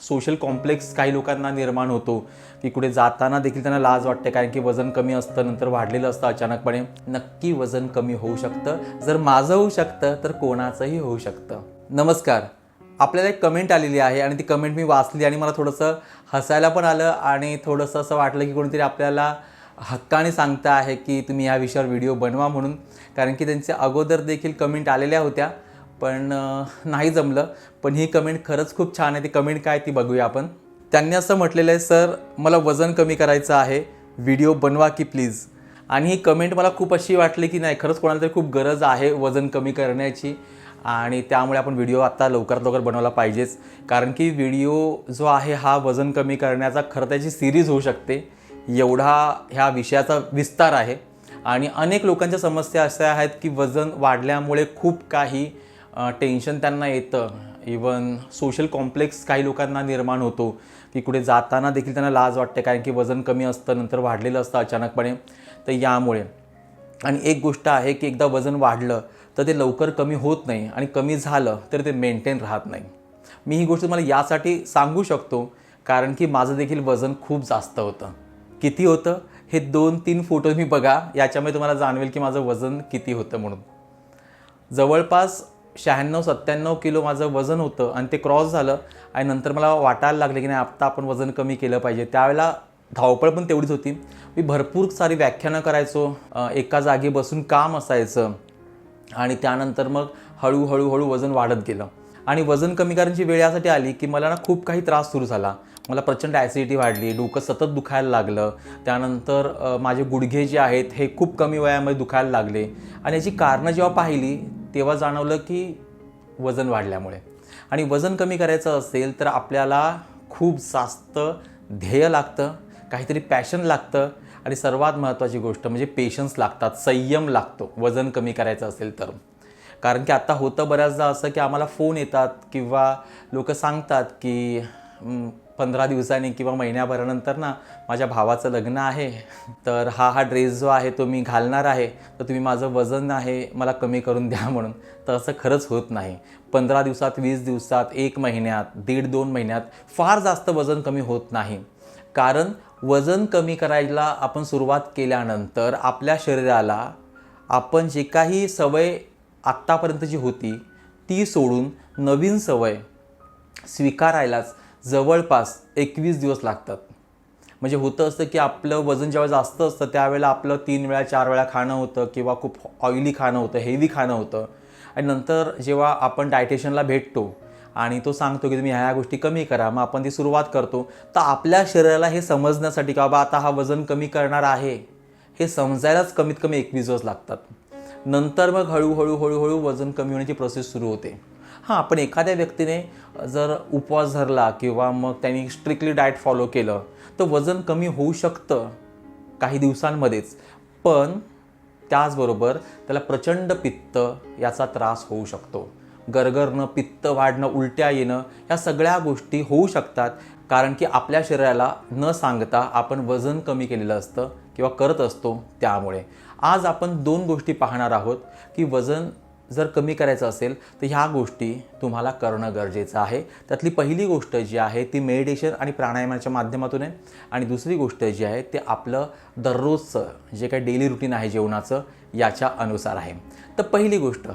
Social complex काही लोकांना निर्माण होतो. की कुठे जाताना देखील त्यांना लाज वाटते कारण की वजन कमी असतं नंतर वाढलेलं असतं अचानकपणे. नक्की वजन कमी होऊ शकतं. जर माझं होऊ शकतं तर कोणाचंही होऊ शकतं. नमस्कार. आपल्याला एक कमेंट आलेली आहे आणि ती कमेंट मी वाचली आणि मला थोडंसं हसायला पण आलं आणि थोडंसं असं वाटलं की कोणीतरी आपल्याला हक्काने सांगता आहे की तुम्ही या विषयावर व्हिडिओ बनवा म्हणून. कारण की त्यांच्या अगोदर देखील कमेंट आलेल्या होत्या. पण नाही जमलं. पण ही कमेंट खरंच खूप छान आहे. ती कमेंट काय ती बघूया आपण. त्यांनी असं म्हटलेलं आहे सर मला वजन कमी करायचं आहे. व्हिडिओ बनवा की प्लीज. आणि ही कमेंट मला खूप अशी वाटली की नाही खरंच कोणाला तरी खूप गरज आहे वजन कमी करण्याची. आणि त्यामुळे आपण व्हिडिओ आत्ता लवकरात लवकर बनवला पाहिजेच. कारण की व्हिडिओ जो आहे हा वजन कमी करण्याचा खरं त्याची सिरीज होऊ शकते. एवढा ह्या विषयाचा विस्तार आहे. आणि अनेक लोकांच्या समस्या अशा आहेत की वजन वाढल्यामुळे खूप काही टेन्शन त्यांना येतं. इवन सोशल कॉम्प्लेक्स काही लोकांना निर्माण होतो. की कुठे जाताना देखील त्यांना लाज वाटते. कारण की वजन कमी असतं नंतर वाढलेलं असतं अचानकपणे. तर यामुळे. आणि एक गोष्ट आहे की एकदा वजन वाढलं तर ते लवकर कमी होत नाही. आणि कमी झालं तर ते मेंटेन राहत नाही. मी ही गोष्ट तुम्हाला यासाठी सांगू शकतो. कारण की माझं देखील वजन खूप जास्त होतं. किती होतं? हे दोन तीन फोटो मी बघा. याच्यामुळे तुम्हाला जाणवेल की माझं वजन किती होतं म्हणून. जवळपास शहाण्णव सत्त्याण्णव किलो माझं वजन होतं आणि ते क्रॉस झालं आणि नंतर मला वाटायला लागलं की नाही आत्ता आपण वजन कमी केलं पाहिजे. त्यावेळेला धावपळ पण तेवढीच होती. मी भरपूर सारी व्याख्यानं करायचो एका जागी बसून काम असायचं आणि त्यानंतर मग हळूहळूहळू वजन वाढत गेलं. आणि वजन कमी करण्याची वेळ यासाठी आली की मला ना खूप काही त्रास सुरू झाला. मला प्रचंड ॲसिडिटी वाढली डोकं सतत दुखायला लागलं. त्यानंतर माझे गुडघे जे आहेत हे खूप कमी वयामध्ये दुखायला लागले. आणि याची कारणं जेव्हा पाहिली तेव्हा जाणवलं की वजन वाढल्यामुळे. आणि वजन कमी करायचं असेल तर आपल्याला खूप जास्त ध्येय लागतं काहीतरी पॅशन लागतं आणि सर्वात महत्त्वाची गोष्ट म्हणजे पेशन्स लागतात संयम लागतो वजन कमी करायचं असेल तर. कारण की आत्ता होतं बऱ्याचदा असं की आम्हाला फोन येतात किंवा लोक सांगतात की पंधरा दिवसांनी किंवा महिन्याभरानंतर ना माझ्या भावाचं लग्न आहे तर हा हा ड्रेस जो आहे तो मी घालणार आहे तर तुम्ही माझं वजन आहे मला कमी करून द्या म्हणून. तर असं खरंच होत नाही. पंधरा दिवसात वीस दिवसात एक महिन्यात दीड दोन महिन्यात फार जास्त वजन कमी होत नाही. कारण वजन कमी करायला आपण सुरुवात केल्यानंतर आपल्या शरीराला आपण जे काही सवय आत्तापर्यंतची होती ती सोडून नवीन सवय स्वीकारायलाच जवळपास एकवीस दिवस लागतात. म्हणजे होतं असतं की आपलं वजन जेव्हा जास्त असतं त्यावेळेला आपलं तीन वेळा चार वेळा खाणं होतं किंवा खूप ऑइली खाणं होतं हेवी खाणं होतं. आणि नंतर जेव्हा आपण डायटेशनला भेटतो आणि तो सांगतो की तुम्ही ह्या ह्या गोष्टी कमी करा मग आपण ती सुरुवात करतो तर आपल्या शरीराला हे समजण्यासाठी की बाबा आता हा वजन कमी करणार आहे हे समजायलाच कमीत कमी एकवीस दिवस लागतात. नंतर मग हळूहळू हळूहळू वजन कमी होण्याची प्रोसेस सुरू होते. हां पण एखाद्या व्यक्तीने जर उपवास धरला किंवा मग त्यांनी स्ट्रिक्टली डाएट फॉलो केलं तर वजन कमी होऊ शकतं काही दिवसांमध्येच. पण त्याचबरोबर त्याला प्रचंड पित्त याचा त्रास होऊ शकतो. गरगरणं पित्त वाढणं उलट्या येणं ह्या सगळ्या गोष्टी होऊ शकतात. कारण की आपल्या शरीराला न सांगता आपण वजन कमी केलेलं असतं किंवा करत असतो त्यामुळे. आज आपण दोन गोष्टी पाहणार आहोत की वजन जर कमी करायचं असेल तर ह्या गोष्टी तुम्हाला करणं गरजेचं आहे. त्यातली पहिली गोष्ट जी आहे ती मेडिटेशन आणि प्राणायामाच्या माध्यमातून आहे. आणि दुसरी गोष्ट जी आहे ते आपलं दररोजचं जे काही डेली रुटीन आहे जेवणाचं याच्या अनुसार आहे. तर पहिली गोष्ट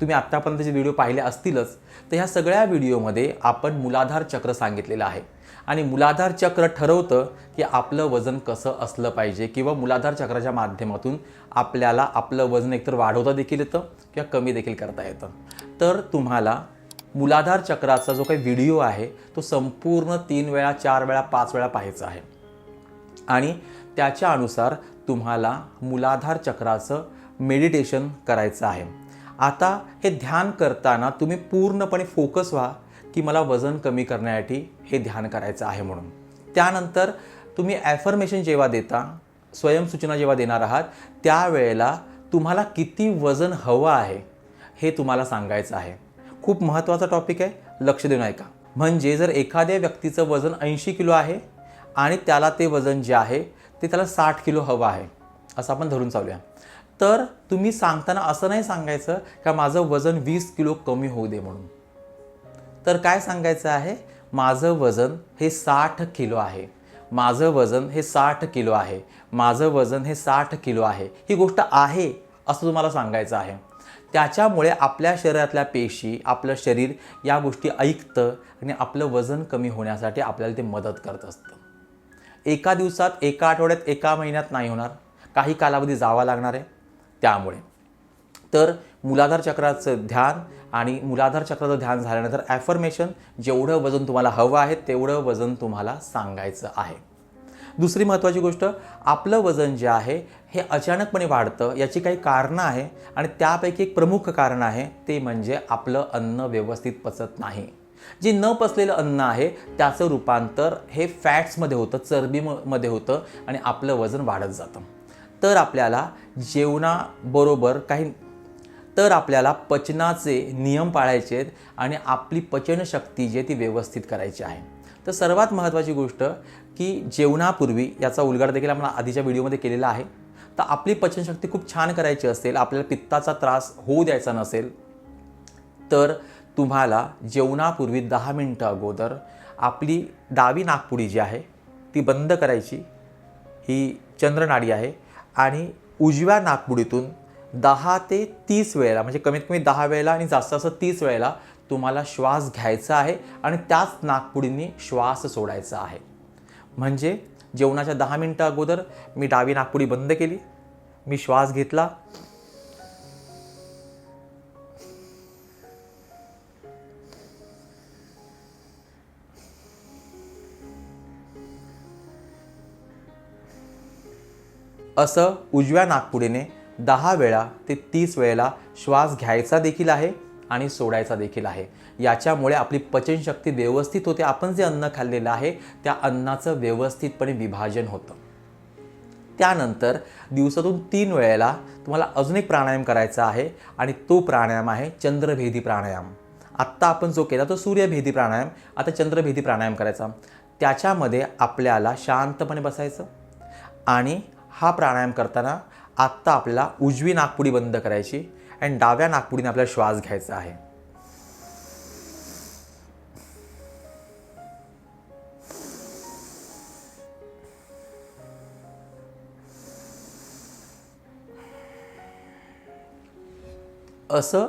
तुम्ही आत्तापर्यंतचे व्हिडिओ पाहिले असतीलच तर ह्या सगळ्या व्हिडिओमध्ये आपण मूलाधार चक्र सांगितलेलं आहे. आणि मूलाधार चक्र ठरवतं की आपलं वजन कसं असलं पाहिजे किंवा मुलाधार चक्राच्या माध्यमातून आपल्याला आपलं वजन एकतर वाढवता देखील येतं किंवा कमी देखील करता येतं. तर तुम्हाला मूलाधार चक्राचा जो काही व्हिडिओ आहे तो संपूर्ण तीन वेळा चार वेळा पाच वेळा पाहायचा आहे. आणि त्याच्या अनुसार तुम्हाला मूलाधार चक्राचं मेडिटेशन करायचं आहे. आता हे ध्यान करताना तुम्ही पूर्णपणे फोकस व्हा. की मला वजन कमी करण्यासाठी हे ध्यान करायचं आहे म्हणून. त्यानंतर तुम्ही ॲफर्मेशन जेव्हा देता स्वयंसूचना जेव्हा देणार आहात त्यावेळेला तुम्हाला किती वजन हवं आहे हे तुम्हाला सांगायचं आहे. खूप महत्त्वाचा टॉपिक आहे लक्ष देऊन ऐका. म्हणजे जर एखाद्या व्यक्तीचं वजन ऐंशी किलो आहे आणि त्याला ते वजन जे आहे ते त्याला साठ किलो हवं आहे असं आपण धरून चालूया. तर तुम्ही सांगताना असं नाही सांगायचं का माझं वजन वीस किलो कमी होऊ दे म्हणून. तर काय सांगायचं आहे? माझं वजन हे साठ किलो आहे. माझं वजन हे साठ किलो आहे. माझं वजन हे साठ किलो आहे. ही गोष्ट आहे असं तुम्हाला सांगायचं आहे. त्याच्यामुळे आपल्या शरीरातल्या पेशी आपलं शरीर या गोष्टी ऐकतं आणि आपलं वजन कमी होण्यासाठी आपल्याला ते मदत करत असतं. एका दिवसात एका आठवड्यात एका महिन्यात नाही होणार. काही कालावधी जावा लागणार आहे. त्यामुळे. तर मुलाधार चक्राचं ध्यान आणि मुलाधार चक्राचं ध्यान झाल्यानंतर ॲफर्मेशन जेवढं वजन तुम्हाला हवं आहे तेवढं वजन तुम्हाला सांगायचं आहे. दुसरी महत्त्वाची गोष्ट आपलं वजन जे आहे हे अचानकपणे वाढतं याची काही कारणं आहे आणि त्यापैकी एक प्रमुख कारण आहे ते म्हणजे आपलं अन्न व्यवस्थित पचत नाही. जे न पचलेलं अन्न आहे त्याचं रूपांतर हे फॅट्समध्ये होतं चरबीमध्ये होतं आणि आपलं वजन वाढत जातं. तर आपल्याला जेवणाबरोबर काही तर आपल्याला पचनाचे नियम पाळायचे आहेत आणि आपली पचनशक्ती जी आहे ती व्यवस्थित करायची आहे. तर सर्वात महत्त्वाची गोष्ट की जेवणापूर्वी याचा उलगडा देखील आपण आधीच्या व्हिडिओमध्ये केलेला आहे. तर आपली पचनशक्ती खूप छान करायची असेल आपल्याला पित्ताचा त्रास होऊ द्यायचा नसेल तर तुम्हाला जेवणापूर्वी दहा मिनटं अगोदर आपली डावी नागपुडी जी आहे ती बंद करायची. ही चंद्रनाडी आहे आणि उजव्या नागपुडीतून दहा ते तीस वेळेला म्हणजे कमीत कमी दहा वेळेला आणि जास्त जास्त तीस वेळेला तुम्हाला श्वास घ्यायचा आहे आणि त्याच नागपुडींनी श्वास सोडायचा आहे. म्हणजे जेवणाच्या दहा मिनटं अगोदर मी डावी नागपुडी बंद केली मी श्वास घेतला. असं उजव्या नागपुडीने दहा वेळा ते तीस वेळेला श्वास घ्यायचा देखील आहे आणि सोडायचा देखील आहे. याच्यामुळे आपली पचनशक्ती व्यवस्थित होते. आपण जे अन्न खाल्लेलं आहे त्या अन्नाचं व्यवस्थितपणे विभाजन होतं. त्यानंतर दिवसातून तीन वेळेला तुम्हाला अजून एक प्राणायाम करायचा आहे आणि तो प्राणायाम आहे चंद्रभेदी प्राणायाम. आत्ता आपण जो केला तो सूर्यभेदी प्राणायाम. आता चंद्रभेदी प्राणायाम करायचा. त्याच्यामध्ये आपल्याला शांतपणे बसायचं आणि हा प्राणायाम करताना आत्ता आपल्याला उजवी नागपुडी बंद करायची अँड डाव्या नागपुडीने आपल्याला श्वास घ्यायचा आहे. असं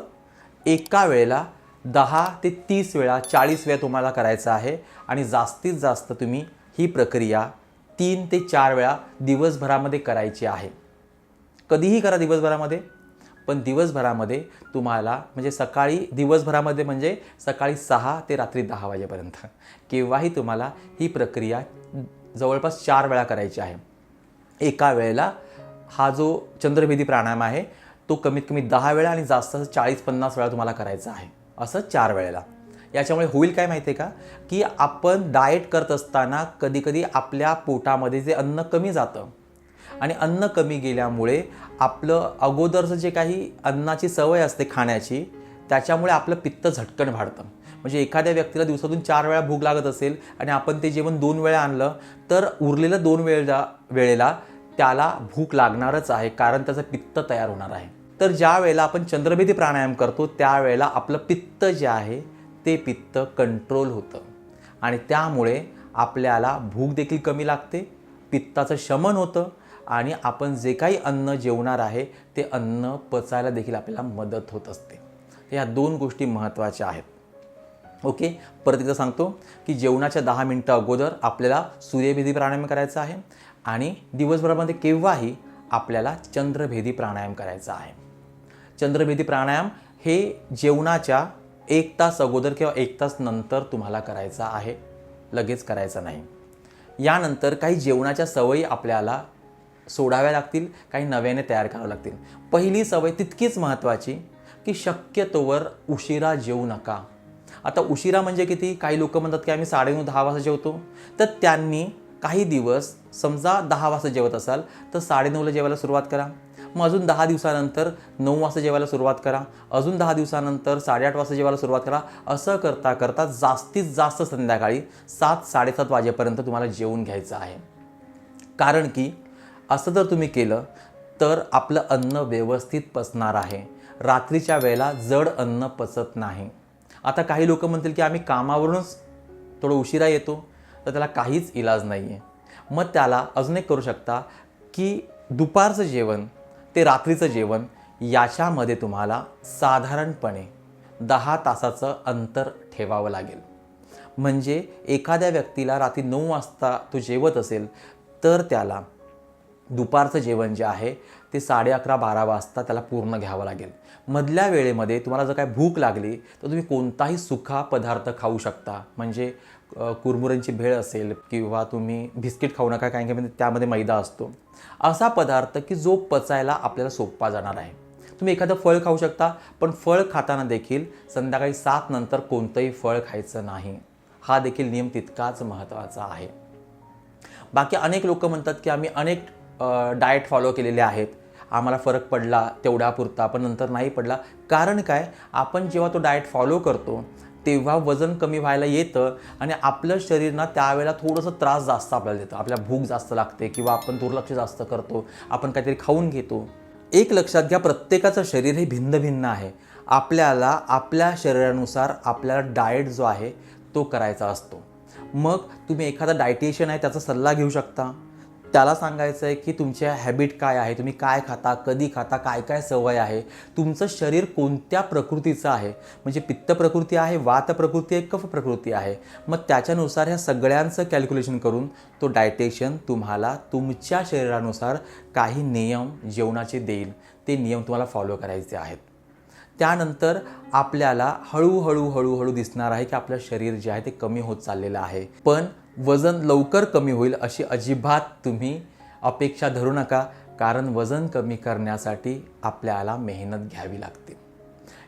एका वेळेला दहा ते तीस वेळा चाळीस वेळा तुम्हाला करायचं आहे आणि जास्तीत जास्त तुम्ही ही प्रक्रिया तीन ते चार वेळा दिवसभरामध्ये करायची आहे. कधीही करा दिवसभरामध्ये. पण दिवसभरामध्ये तुम्हाला म्हणजे सकाळी दिवसभरामध्ये म्हणजे सकाळी सहा ते रात्री दहा वाजेपर्यंत. केव्हाही तुम्हाला ही प्रक्रिया जवळपास चार वेळा करायची आहे. एका वेळेला हा जो चंद्रभेदी प्राणायाम आहे तो कमीत कमी दहा वेळा आणि जास्त चाळीस पन्नास वेळा तुम्हाला करायचा आहे. असं चार वेळेला. याच्यामुळे होईल काय माहिती आहे का? की आपण डाएट करत असताना कधीकधी आपल्या पोटामध्ये जे अन्न कमी जातं आणि अन्न कमी गेल्यामुळे आपलं अगोदरचं जे काही अन्नाची सवय असते खाण्याची त्याच्यामुळे आपलं पित्त झटकन वाढतं. म्हणजे एखाद्या व्यक्तीला दिवसातून चार वेळा भूक लागत असेल आणि आपण ते जेवण दोन वेळा आणलं तर उरलेलं दोन वेळेला वेळेला त्याला भूक लागणारच आहे कारण त्याचं पित्त तयार होणार आहे. तर ज्या वेळेला आपण चंद्रभेदी प्राणायाम करतो त्यावेळेला आपलं पित्त जे आहे ते पित्त कंट्रोल होतं. आणि त्यामुळे आपल्याला भूक देखील कमी लागते पित्ताचं शमन होतं आणि आपण जे काही अन्न जेवणार आहे ते अन्न पचायला देखील आपल्याला मदत होत असते. ह्या दोन गोष्टी महत्त्वाच्या आहेत. ओके? परत एकदा सांगतो की जेवणाच्या दहा मिनटं अगोदर आपल्याला सूर्यभेदी प्राणायाम करायचा आहे आणि दिवसभरामध्ये केव्हाही आपल्याला चंद्रभेदी प्राणायाम करायचा आहे. चंद्रभेदी प्राणायाम हे जेवणाच्या एक तास अगोदर किंवा एक तास नंतर तुम्हाला करायचा आहे. लगेच करायचा नाही. यानंतर काही जेवणाच्या सवयी आपल्याला सोडाव्या लागतील काही नव्याने तयार कराव्या लागतील. पहिली सवय तितकीच महत्त्वाची की शक्यतोवर उशिरा जेवू नका. आता उशिरा म्हणजे किती? काही लोक म्हणतात की आम्ही साडेनऊ दहा वाजता जेवतो. तर त्यांनी काही दिवस समजा दहा वाजता जेवत असाल तर साडेनऊला जेवायला सुरुवात करा. मग अजून दहा दिवसानंतर नऊ वाजता जेवायला सुरुवात करा. अजून दहा दिवसानंतर साडेआठ वाजता जेवायला सुरुवात करा. असं करता करता जास्तीत जास्त संध्याकाळी सात साडेसात वाजेपर्यंत तुम्हाला जेवून घ्यायचं आहे. कारण की असं जर तुम्ही केलं तर आपलं अन्न व्यवस्थित पचणार आहे. रात्रीच्या वेळेला जड अन्न पचत नाही. आता काही लोक म्हणतील की आम्ही कामावरूनच थोडं उशिरा येतो. तर त्याला काहीच इलाज नाही आहे मग त्याला अजून एक करू शकता की दुपारचं जेवण ते रात्रीचं जेवण याच्यामध्ये तुम्हाला साधारणपणे दहा तासाचं अंतर ठेवावं लागेल. म्हणजे एखाद्या व्यक्तीला रात्री नऊ वाजता तो जेवत असेल तर त्याला दुपारचं जेवण जे आहे ते साडे अकरा बारा वाजता त्याला पूर्ण घ्यावं लागेल. मधल्या वेळेमध्ये तुम्हाला जर काय भूक लागली तर तुम्ही कोणताही सुखा पदार्थ खाऊ शकता. म्हणजे कुरमुऱ्यांची भेळ असेल किंवा तुम्ही बिस्किट खाऊ नका कारण की म्हणजे त्यामध्ये मैदा असतो. असा पदार्थ की जो पचायला आपल्याला सोपा जाणार आहे. तुम्ही एखादं फळ खाऊ शकता पण फळ खाताना देखील संध्याकाळी सात नंतर कोणतंही फळ खायचं नाही. हा देखील नियम तितकाच महत्त्वाचा आहे. बाकी अनेक लोक म्हणतात की आम्ही अनेक डाएट फॉलो केलेले आहेत. आम्हाला फरक पडला तेवढ्यापुरता पण नंतर नाही पडला. कारण काय? आपण जेव्हा तो डाएट फॉलो करतो तेव्हा वजन कमी व्हायला येतं आणि आपलं शरीर ना त्यावेळेला थोडंसं त्रास जास्त आपल्याला देतं. आपल्या भूक जास्त लागते किंवा आपण दुर्लक्ष जास्त करतो आपण काहीतरी खाऊन घेतो. एक लक्षात घ्या प्रत्येकाचं शरीर हे भिन्न भिन्न आहे. आपल्याला आपल्या शरीरानुसार आपल्याला डाएट जो आहे तो करायचा असतो. मग तुम्ही एखादा डायटिशियन आहे त्याचा सल्ला घेऊ शकता. त्याला सांगायचं आहे की तुमच्या हॅबिट काय आहे? तुम्ही काय खाता? कधी खाता? काय काय सवय आहे? तुमचं शरीर कोणत्या प्रकृतीचं आहे? म्हणजे पित्त प्रकृती आहे वात प्रकृती आहे कफ प्रकृती आहे? मग त्याच्यानुसार ह्या सगळ्यांचं कॅल्क्युलेशन करून तो डायटेशन तुम्हाला तुमच्या शरीरानुसार काही नियम जेवणाचे देईल. ते नियम तुम्हाला फॉलो करायचे आहेत. त्यानंतर आपल्याला हळूहळू हळूहळू दिसणार आहे की आपलं शरीर जे आहे ते कमी होत चाललेलं आहे. पण वजन लवकर कमी होईल अशी अजिबात तुम्ही अपेक्षा धरू नका कारण वजन कमी करण्यासाठी आपल्याला मेहनत घ्यावी लागते.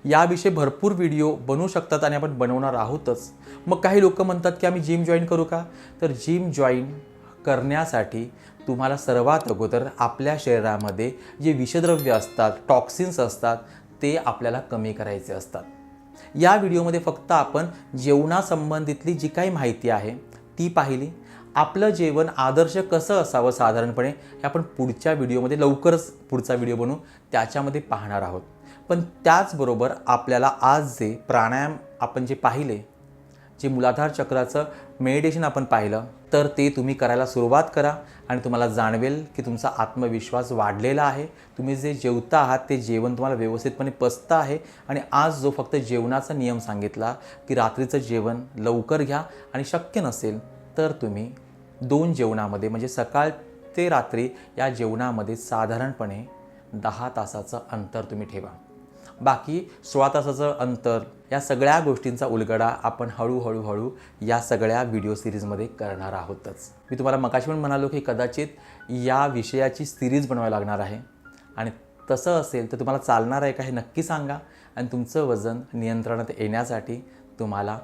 याविषयी भरपूर व्हिडिओ बनवू शकतात आणि आपण बनवणार आहोतच. मग काही लोक म्हणतात की आम्ही जिम जॉईन करू का? तर जिम जॉईन करण्यासाठी तुम्हाला सर्वात अगोदर आपल्या शरीरामध्ये जे विषद्रव्य असतात टॉक्सिन्स असतात ते आपल्याला कमी करायचे असतात. या व्हिडिओमध्ये फक्त आपण जेवणासंबंधितली जी काही माहिती आहे ती पाहिली. आपलं जेवण आदर्श कसं असावं साधारणपणे हे आपण पुढच्या व्हिडिओमध्ये लवकरच पुढचा व्हिडिओ बनवू त्याच्यामध्ये पाहणार आहोत. पण त्याचबरोबर आपल्याला आज जे प्राणायाम आपण जे पाहिले जे मूलाधार चक्राचं मेडिटेशन आपण पाहिलं तर ते तुम्ही करायला सुरुवात करा आणि तुम्हाला जाणवेल की तुमचा आत्मविश्वास वाढलेला आहे. तुम्ही जे जेवता आहात ते जेवण तुम्हाला व्यवस्थितपणे पचतं आहे. आणि आज जो फक्त जेवणाचा नियम सांगितला की रात्रीचं जेवण लवकर घ्या आणि शक्य नसेल तर तुम्ही दोन जेवणामध्ये म्हणजे सकाळ ते रात्री या जेवणामध्ये साधारणपणे दहा तासाचं अंतर तुम्ही ठेवा. बाकी सोळा तासाचं अंतर या सगळ्या गोष्टींचा उलगडा आपण हळूहळू हळू या सगळ्या व्हिडिओ सिरीजमध्ये करणार आहोतच. मी तुम्हाला मकाशी पण म्हणालो की कदाचित या विषयाची सिरीज बनवायला लागणार आहे. आणि तसं असेल तर तुम्हाला चालणार आहे का हे नक्की सांगा. आणि तुमचं वजन नियंत्रणात येण्यासाठी तुम्हाला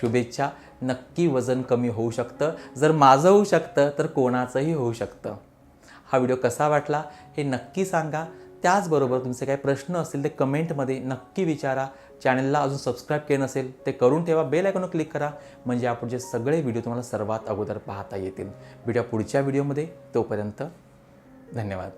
शुभेच्छा. नक्की वजन कमी होऊ शकतं. जर माझं होऊ शकतं तर कोणाचंही होऊ शकतं. हा व्हिडिओ कसा वाटला हे नक्की सांगा. त्याचबरोबर तुमचे काही प्रश्न असतील ते कमेंटमध्ये नक्की विचारा. चॅनलला अजून सबस्क्राईब केलं नसेल ते करून ठेवा. बेल आयकॉनवर क्लिक करा. म्हणजे आपण जे सगळे व्हिडिओ तुम्हाला सर्वात अगोदर पाहता येतील. व्हिडिओ पुढच्या व्हिडिओमध्ये. तोपर्यंत धन्यवाद.